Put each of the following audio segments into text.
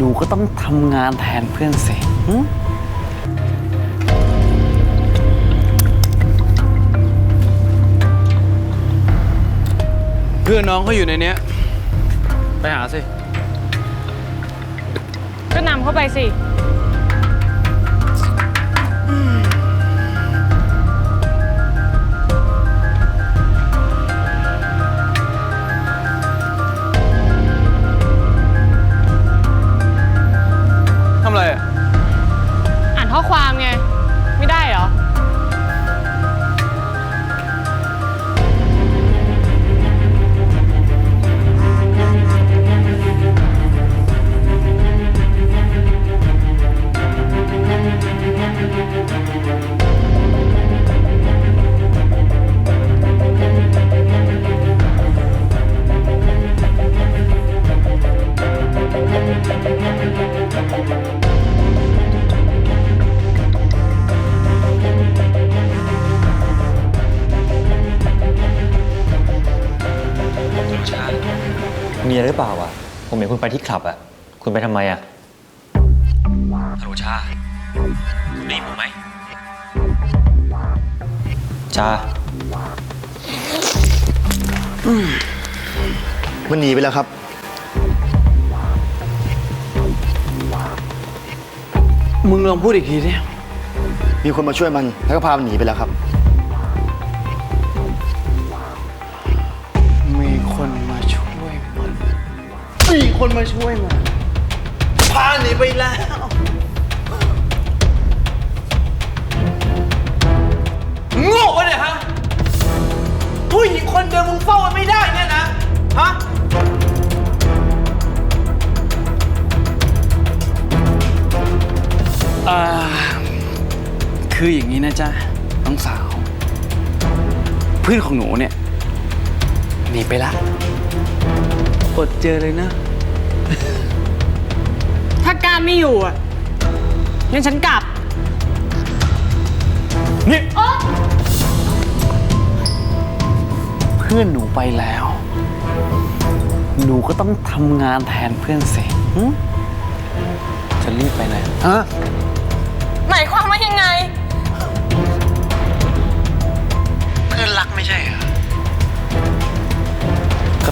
หนูก็ต้องทำงานแทนเพื่อนสิหึเพื่อนน้องเขาอยู่ในเนี้ย ไปหาสิ ก็นำเข้าไปสิ อะไรหรือเปล่าอะ ผมเห็นคุณไปที่คลับอะ คุณไปทำไมอะฮัลโหลชาคุณได้ยินผมไหมชา มันหนีไปแล้วครับ มึงลองพูดอีกทีดิมีคนมาช่วยมันแล้วก็พามันหนีไปแล้วครับ มีคนมาช่วยมันพาหนีไปแล้ว โง่ปะเนี่ยฮะ ผู้หญิงคนเดิมมึงเฝ้ามันไม่ได้เนี่ยนะ ฮะ อ่า คืออย่างนี้นะจ๊ะน้องสาว เพื่อนของหนูเนี่ยหนีไปละ อดเจอเลยนะ ถ้าการไม่อยู่อะงั้นฉันกลับ นี่เพื่อนหนูไปแล้ว หนูก็ต้องทำงานแทนเพื่อนสิหึจะรีบไปไหนฮะ หมายความว่ายังไง เพื่อนรักไม่ใช่เหรอก็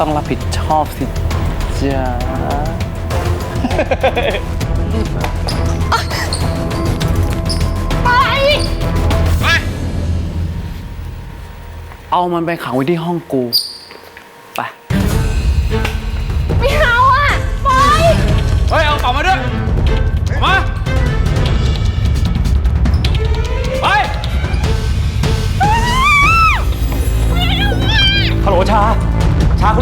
ต้องรับผิดชอบสิจ๊ะเอามันไปขังไว้ที่ห้องกู ไป ไม่เอาอะปล่อยเฮ้ย เอากลับมาด้วยเอามาไปฮัลโหลชาชาคุณได้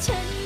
牵